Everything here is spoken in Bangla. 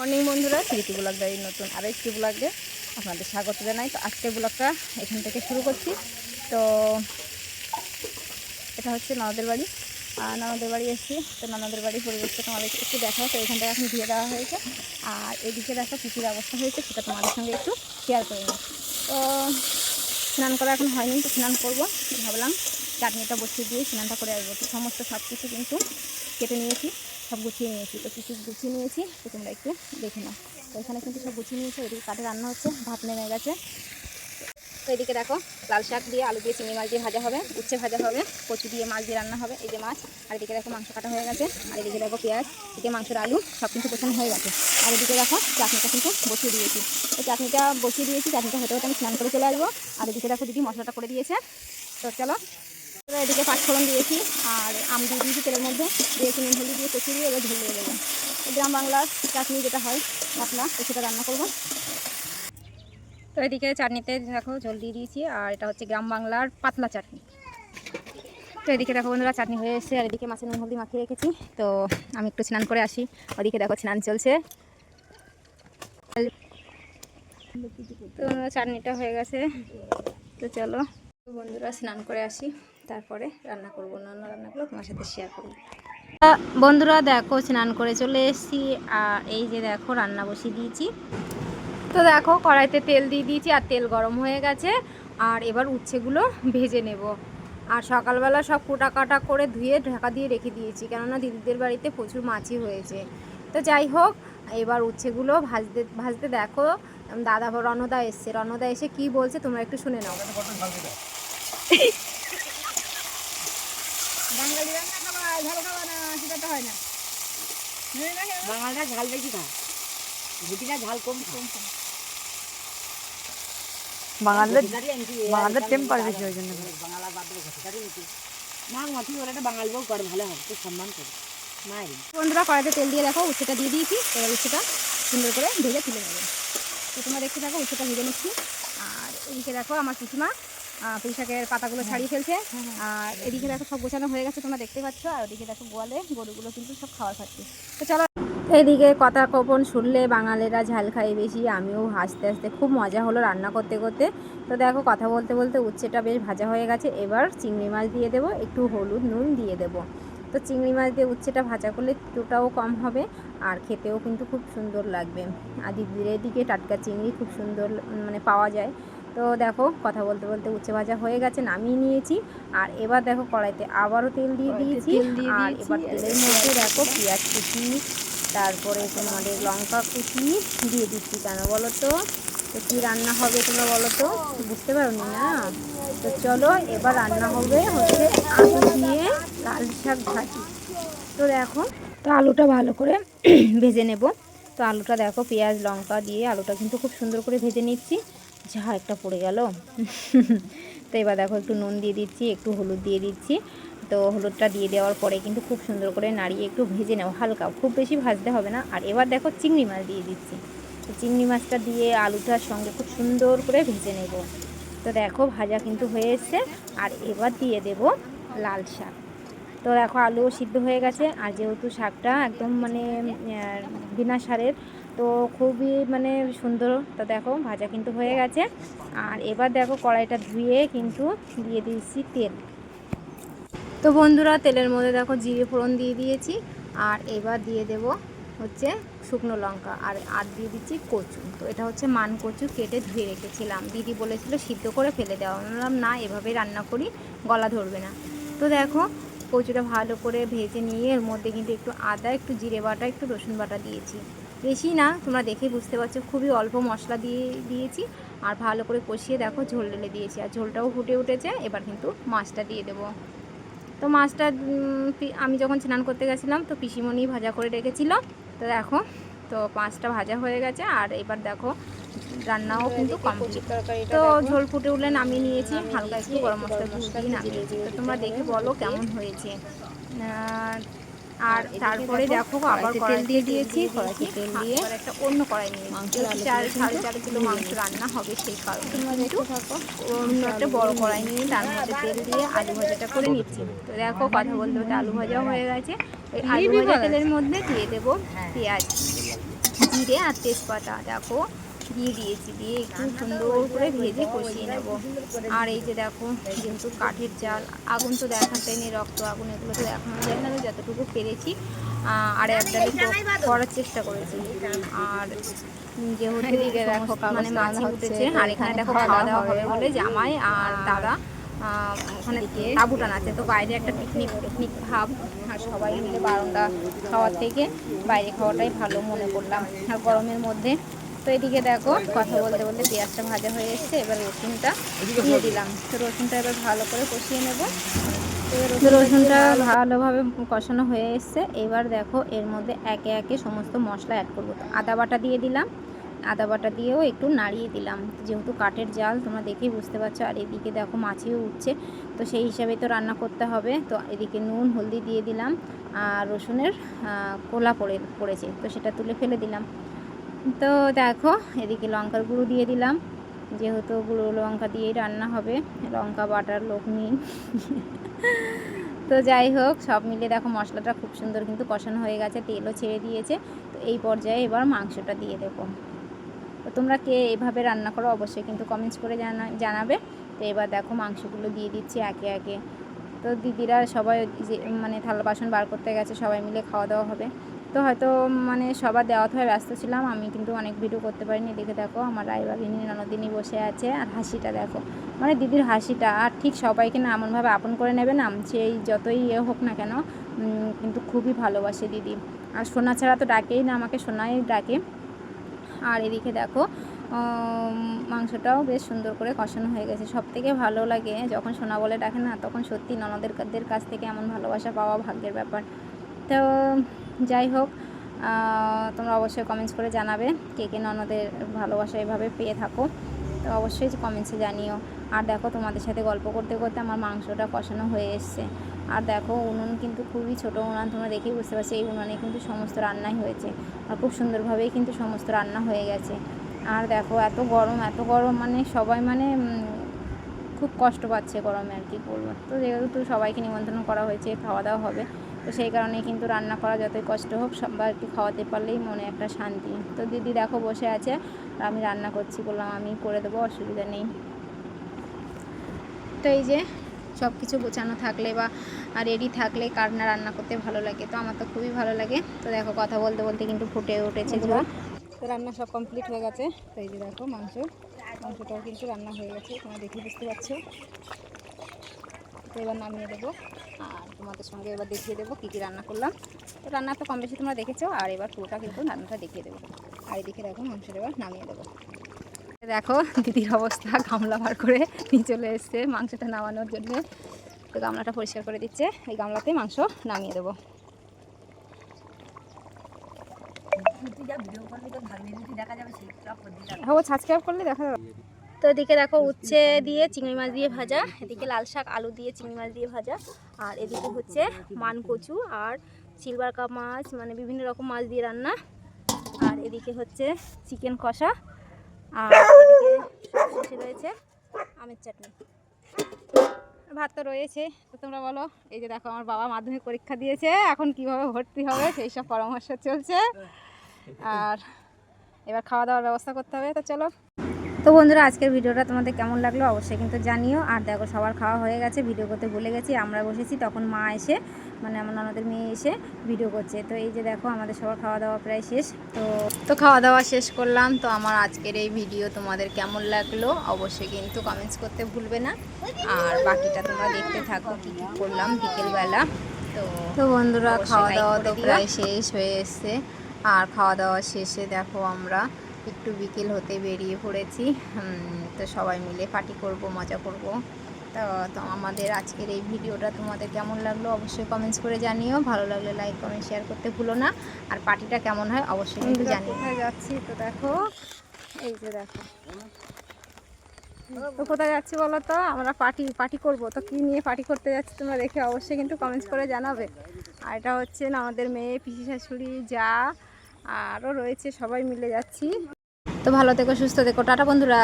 মর্নিং বন্ধুরা, স্মৃতি ব্লগ ডায়ের নতুন আরও একটি ব্লগে আপনাদের স্বাগত জানাই। তো আজকের ব্লগটা এখান থেকে শুরু করছি। তো এটা হচ্ছে ননদের বাড়ি। আর ননদের বাড়ি এসেছি। তো ননদের বাড়ির পরিবেশটা তোমাদেরকে একটু দেখাও। তো এখান থেকে এখন ধুয়ে দেওয়া হয়েছে। আর এদিকে দেখো কী কী ব্যবস্থা হয়েছে, সেটা তোমাদের সঙ্গে একটু শেয়ার করে নিই তো স্নান করা এখন হয়নি, তো স্নান করব। ভাবলাম চাটনিটা বসিয়ে দিয়ে স্নানটা করে আসব। সমস্ত সব কিছু কিন্তু কেটে নিয়েছি। সব গুছিয়ে নিয়েছি। তো কিছু গুছিয়ে নিয়েছি তো তোমরা একটু দেখে নাও। তো এখানে কিন্তু সব গুছিয়ে নিয়েছি, এদিকে কাঠে রান্না হচ্ছে, ভাত নেমে গেছে। তো এদিকে দেখো, লাল শাক দিয়ে আলু দিয়ে চিংড়ি মাছ দিয়ে ভাজা হবে, উচ্ছে ভাজা হবে, কচু দিয়ে মাছ দিয়ে রান্না হবে, এই যে মাছ। আর এদিকে দেখো মাংস কাটা হয়ে গেছে, আর এদিকে দেখো পেঁয়াজ, এদিকে মাংসের আলু, সব কিন্তু গোছানো হয়ে গেছে। আর এদিকে দেখো চাটনিটা কিন্তু বসিয়ে দিয়েছি। তো চাটনিটা বসিয়ে দিয়েছি, চাটনিটা হতে হতে আমি স্নান করে চলে আসব। আর এদিকে দেখো দিদি মশলাটা করে দিয়েছে। তো চলো এবার এদিকে পাঁচফোড়ন দিয়েছি আর আম দিয়ে দিয়েছি তেলের মধ্যে। দিয়েছি নুন, হলুদ দিয়ে কচু দিয়ে এবার ঝোল দিয়ে দেবো। গ্রাম বাংলার চাটনি যেটা হয় তো সেটা রান্না করব। তো এদিকে চাটনিতে দেখো জল দিয়ে দিয়েছি, আর এটা হচ্ছে গ্রাম বাংলার পাতলা চাটনি। তো এদিকে দেখো বন্ধুরা, চাটনি হয়ে এসেছে, আর এদিকে মাছের নুন, হলদি মাখিয়ে রেখেছি। তো আমি একটু স্নান করে আসি, ওদিকে দেখো স্নান চলছে। তো চাটনিটা হয়ে গেছে। তো চলো বন্ধুরা, স্নান করে আসি। তারপরে রান্না করব অন্যান্য রান্নাগুলো তোমার সাথে শেয়ার করব। বন্ধুরা দেখো, স্নান করে চলে এসেছি। আর এই যে দেখো, রান্না বসিয়ে দিয়েছি। তো দেখো, কড়াইতে তেল দিয়ে দিয়েছি, আর তেল গরম হয়ে গেছে। আর এবার উচ্ছেগুলো ভেজে নেব। আর সকালবেলা সব কোটা কাটা করে ধুয়ে ঢাকা দিয়ে রেখে দিয়েছি, কেননা দিদিদের বাড়িতে প্রচুর মাছি হয়েছে। তো যাই হোক, এবার উচ্ছেগুলো ভাজতে ভাজতে দেখো দাদা রণদা এসছে। রণদা এসে কি বলছে তোমরা একটু শুনে নাও। বাঙালি রান্না খাবা ঝাল খাবা না সেটা তো হয় না। বাঙালরা ঝাল বেশি খায়। ভুটিরা ঝাল কম কম বাঙালদের বাঙালদের টেম্পার বেশি ওই জন্য। করে। বাদ দেবে ঘটিকারই নাকি না মাটি ওরা বাঙাল বউ করে ভালো হবে খুব সম্মান করে। মায়ের। বন্ধুরা কড়াইতে তেল দিয়ে দেখো উচ্ছেটা দিয়ে দিয়েছি। এবার উচ্ছেটা সুন্দর করে ভেজে তুলে নেবে। তো তোমরা দেখতে থাকো উচ্ছেটা ভেজে নিচ্ছি। আর এদিকে দেখো আমার পিসিমা। পুঁই শাকের পাতাগুলো ছাড়িয়ে ফেলছে। আর এদিকে দেখো সব গোছানো হয়ে গেছে তোমরা দেখতে পাচ্ছ আর ওদিকে দেখো গোয়ালে গরুগুলো কিন্তু সব খাওয়া খাচ্ছে। তো চলো। এদিকে কথা কপন শুনলে বাঙালিরা ঝাল খায় বেশি আমিও হাসতে হাসতে খুব মজা হলো রান্না করতে করতে। তো দেখো কথা বলতে বলতে উচ্ছেটা বেশ ভাজা হয়ে গেছে এবার চিংড়ি মাছ দিয়ে দেবো একটু হলুদ নুন দিয়ে দেবো। তো চিংড়ি মাছ দিয়ে উচ্ছেটা ভাজা করলে তেঁতোটাও কম হবে আর খেতেও কিন্তু খুব সুন্দর লাগবে। আর দিদির এদিকে টাটকা চিংড়ি খুব সুন্দর মানে পাওয়া যায়। তো দেখো কথা বলতে বলতে উচ্ছে ভাজা হয়ে গেছে নামিয়ে নিয়েছি। আর এবার দেখো কড়াইতে আবারও তেল দিয়ে দিয়েছি। তেল দিয়ে আর এবার তেলের মধ্যে দেখো পেঁয়াজ কুচি তারপরে তোমাদের লঙ্কা কুচি দিয়ে দিচ্ছি কেন বলো তো? তো কী রান্না হবে তোমরা বলো তো? বুঝতে পারো না? তো চলো এবার রান্না হবে হচ্ছে আলু দিয়ে লাল শাক ভাজি। তো দেখো তো আলুটা ভালো করে ভেজে নেব। তো আলুটা দেখো পেঁয়াজ লঙ্কা দিয়ে আলুটা কিন্তু খুব সুন্দর করে ভেজে নিচ্ছি। যা একটা পড়ে গেল। তো এবার দেখো, একটু নুন দিয়ে দিচ্ছি, একটু হলুদ দিয়ে দিচ্ছি। তো হলুদটা দিয়ে দেওয়ার পরে কিন্তু খুব সুন্দর করে নাড়িয়ে একটু ভেজে নেও হালকা। খুব বেশি ভাজতে হবে না। আর এবার দেখো, চিংড়ি মাছ দিয়ে দিচ্ছি। তো চিংড়ি মাছটা দিয়ে আলুটার সঙ্গে খুব সুন্দর করে ভেজে নেব। তো দেখো, ভাজা কিন্তু হয়ে আর এবার দিয়ে দেব লাল শাক। তো দেখো, আলুও সিদ্ধ হয়ে গেছে। আর যেহেতু শাকটা একদম মানে বিনা সারের তো খুবই মানে সুন্দর। তো দেখো, ভাজা কিন্তু হয়ে গেছে। আর এবার দেখো কড়াইটা ধুয়ে কিন্তু দিয়ে দিয়েছি তেল। তো বন্ধুরা, তেলের মধ্যে দেখো জিরে ফোড়ন দিয়ে দিয়েছি। আর এবার দিয়ে দেব হচ্ছে শুকনো লঙ্কা। আর আর দিয়ে দিচ্ছি কচু। তো এটা হচ্ছে মান কচু কেটে ধুয়ে রেখেছিলাম। দিদি বলেছিল সিদ্ধ করে ফেলে দেওয়া। বললাম, না, এভাবে রান্না করি, গলা ধরবে না। তো দেখো, কচুটা ভালো করে ভেজে নিয়ে এর মধ্যে কিন্তু একটু আদা, একটু জিরে বাটা, একটু রসুন বাটা দিয়েছি। বেশি না তোমরা দেখে বুঝতে পারছ খুবই অল্প মশলা দিয়ে দিয়েছি। আর ভালো করে কষিয়ে দেখো ঝোল ঢেলে দিয়েছি। আর ঝোলটাও ফুটে উঠেছে এবার কিন্তু মাছটা দিয়ে দেবো। তো মাছটা আমি যখন স্নান করতে গেছিলাম তো পিসিমণি ভাজা করে রেখেছিল। তো দেখো তো মাছটা ভাজা হয়ে গেছে। আর এবার দেখো রান্নাও কিন্তু কমপ্লিট। তো ঝোল ফুটে উঠলে নামিয়ে নিয়েছি হালকা একটু গরম মশলা দিয়ে নামিয়েছি তো তোমরা দেখে বলো কেমন হয়েছে। আর তারপরে দেখো আবার তেল দিয়ে দিয়েছি কড়াইতে তেল দিয়ে। একটা অন্য কড়াই নিয়েছি যেহেতু চার সাড়ে চার কিলো মাংস রান্না হবে সেই কারণে অন্য একটা বড় কড়াই নিয়ে তার মধ্যে তেল দিয়ে আলু ভাজাটা করে নিচ্ছি। তো দেখো কথা বলতে বলতে আলু ভাজাও হয়ে গেছে। ওই আলু ভাজা তেলের মধ্যে দিয়ে দেবো পেঁয়াজ জিরে আর তেজপাতা। দেখো দিয়ে দিয়েছি দিয়ে একটু সুন্দর করে ভেজে কষিয়ে নেব। আর এই যে দেখো যেহেতু কাঠের জাল আগুন তো দেখাতে নেই রক্ত আগুন এগুলো তো দেখানো যায় না। তো যতটুকু পেরেছি আর একটা করার চেষ্টা করেছি। আর যেহেতু দেখো মানে মাছি উঠেছে আর এখানে দেখো খাওয়া দাওয়া হবে। বলে জামাই আর দাদা ওখানে তাবু টানাচ্ছে তো বাইরে একটা পিকনিক পিকনিক ভাব আর সবাই মিলে বারোটা খাওয়ার থেকে বাইরে খাওয়াটাই ভালো মনে করলাম। আর গরমের মধ্যে তো এদিকে দেখো কথা বলতে বলতে পেঁয়াজটা ভাজা হয়ে এসছে এবার রসুনটা দিয়ে দিলাম। তো রসুনটা এবার ভালো করে কষিয়ে নেব। তো রসুনটা ভালোভাবে কষানো হয়ে এসছে। এবার দেখো এর মধ্যে একে একে সমস্ত মশলা অ্যাড করব। তো আদা বাটা দিয়ে দিলাম। আদা বাটা দিয়েও একটু নাড়িয়ে দিলাম। যেহেতু কাঠের জাল তোমরা দেখেই বুঝতে পারছ আর এদিকে দেখো মাছিও উঠছে। তো সেই হিসাবে তো রান্না করতে হবে। তো এদিকে নুন হলদি দিয়ে দিলাম। আর রসুনের কোলা পড়ে পড়েছে। তো সেটা তুলে ফেলে দিলাম। তো দেখো, এদিকে লঙ্কার গুঁড়ো দিয়ে দিলাম। যেহেতু গুঁড়ো লঙ্কা দিয়েই রান্না হবে, লঙ্কা, বাটার লোক নেই তো যাই হোক, সব মিলে দেখো মশলাটা খুব সুন্দর কিন্তু কষানো হয়ে গেছে, তেলও ছেড়ে দিয়েছে। তো এই পর্যায়ে এবার মাংসটা দিয়ে দেবো। তো তোমরা কে এভাবে রান্না করো অবশ্যই কিন্তু কমেন্টস করে জানা, জানাবে। তো এবার দেখো মাংসগুলো দিয়ে দিচ্ছি একে একে। তো দিদিরা সবাই মানে থালা বাসন বার করতে গেছে, সবাই মিলে খাওয়া দাওয়া হবে। হয়তো মানে সবার দেওয়া হয়ে ব্যস্ত ছিলাম, আমি কিন্তু অনেক ভিডিও করতে পারিনি। দেখে দেখো, আমার রায়বাগিনী ননদিনই বসে আছে, আর হাসিটা দেখো। মানে দিদির হাসিটা, আর ঠিক সবাইকে না এমনভাবে আপন করে নেবে না, সেই যতই ইয়ে হোক না কেন কিন্তু খুবই ভালোবাসে দিদি। আর সোনা ছাড়া তো ডাকেই না, আমাকে সোনাই ডাকে। আর এদিকে দেখো মাংসটাও বেশ সুন্দর করে কষানো হয়ে গেছে। সব থেকে ভালো লাগে যখন সোনা বলে ডাকে না, তখন সত্যি ননদের কাছ থেকে এমন ভালোবাসা পাওয়া ভাগ্যের ব্যাপার। তো যাই হোক তোমরা অবশ্যই কমেন্টস করে জানাবে কে কে ননদের ভালোবাসা এভাবে পেয়ে থাকো। তো অবশ্যই কমেন্টসে জানিও। আর দেখো, তোমাদের সাথে গল্প করতে করতে আমার মাংসটা কষানো হয়ে এসছে। আর দেখো, উনুন কিন্তু খুবই ছোট উনান, তোমরা দেখেই বুঝতে পারছ, এই উনানে কিন্তু সমস্ত রান্নাই হয়েছে। আর খুব সুন্দরভাবেই কিন্তু সমস্ত রান্না হয়ে গেছে। আর দেখো, এত গরম এত গরম মানে সবাই মানে খুব কষ্ট পাচ্ছে গরমে আর কি বলব। তো যেহেতু সবাইকে নিমন্ত্রণ করা হয়েছে, খাওয়া দাওয়া হবে। তো সেই কারণে কিন্তু রান্না করা যতই কষ্ট হোক সবাইকে খাওয়াতে পারলেই মনে একটা শান্তি। তো দিদি দেখো বসে আছে আমি রান্না করছি বললাম আমি করে দেবো অসুবিধা নেই। তো এই যে সব কিছু গোছানো থাকলে বা রেডি থাকলে কার না রান্না করতে ভালো লাগে তো আমার তো খুবই ভালো লাগে। তো দেখো কথা বলতে বলতে কিন্তু ফুটে উঠেছে ঝোল তো রান্না সব কমপ্লিট হয়ে গেছে। তো এই যে দেখো মাংস মাংসটাও কিন্তু রান্না হয়ে গেছে তোমরা দেখে বুঝতে পারছ। তো এবার নামিয়ে দেবো। আর তোমাদের সঙ্গে এবার দেখিয়ে দেবো কী কী রান্না করলাম। তো রান্না তো কম বেশি তোমরা দেখেছ আর এবার পুরোটা কিন্তু রান্নাটা দেখিয়ে দেবো। আর এদিকে দেখো মাংসটা এবার নামিয়ে দেবো। দেখো দিদির অবস্থা গামলা বার করে নিয়ে চলে এসছে মাংসটা নামানোর জন্য। তো গামলাটা পরিষ্কার করে দিচ্ছে এই গামলাতেই মাংস নামিয়ে দেবো। হ্যাঁ ও সাবস্ক্রাইব করলে দেখা যাবে। তো এদিকে দেখো উচ্ছে দিয়ে চিংড়ি মাছ দিয়ে ভাজা, এদিকে লাল শাক, আলু দিয়ে চিংড়ি মাছ দিয়ে ভাজা, আর এদিকে হচ্ছে মান কচু আর সিলভার কাপ মাছ মানে বিভিন্ন রকম মাছ দিয়ে রান্না, আর এদিকে হচ্ছে চিকেন কষা, আর এদিকে রয়েছে, আমের চাটনি। ভাত তো রয়েছে, তো তোমরা বলো, এই যে দেখো আমার বাবা মাধ্যমিক পরীক্ষা দিয়েছে, এখন কীভাবে ভর্তি হবে সেই সব পরামর্শ চলছে, আর এবার খাওয়া দাওয়ার ব্যবস্থা করতে হবে, তো চলো। তো বন্ধুরা আজকের ভিডিওটা তোমাদের কেমন লাগল অবশ্যই কিন্তু জানিও। আর দেখো সবার খাওয়া হয়ে গেছে ভিডিও করতে ভুলে গেছি আমরা বসেছি তখন মা এসে মানে আমার ননদের মেয়ে এসে ভিডিও করছে। তো এই যে দেখো আমাদের সবার খাওয়া দাওয়া প্রায় শেষ। তো তো খাওয়া দাওয়া শেষ করলাম তো আমার আজকের এই ভিডিও তোমাদের কেমন লাগল অবশ্যই কিন্তু কমেন্টস করতে ভুলবে না। আর বাকিটা তোমরা দেখতে থাকো কী কী করলাম বিকেলবেলা। তো তো বন্ধুরা খাওয়া দাওয়া তো প্রায় শেষ হয়ে এসছে। আর খাওয়া দাওয়া শেষে দেখো আমরা একটু বিকেল হতে বেরিয়ে পড়েছি। তো সবাই মিলে পার্টি করব মজা করব। তো তো আমাদের আজকের এই ভিডিওটা তোমাদের কেমন লাগল অবশ্যই কমেন্টস করে জানিও। ভালো লাগলে লাইক কমেন্ট শেয়ার করতে ভুলো না। আর পার্টিটা কেমন হয় অবশ্যই কিন্তু জানিও। যাচ্ছি তো দেখো এই যে দেখো। তো কোথায় যাচ্ছি বলো তো? আমরা পার্টি পার্টি করব। তো কী নিয়ে পার্টি করতে যাচ্ছি তোমরা দেখে অবশ্যই কিন্তু কমেন্টস করে জানাবে। আর এটা হচ্ছে না আমাদের মেয়ে পিসি শাশুড়ি যা আরও রয়েছে সবাই মিলে যাচ্ছি। তো ভালো থেকো সুস্থ থেকো টাটা বন্ধুরা।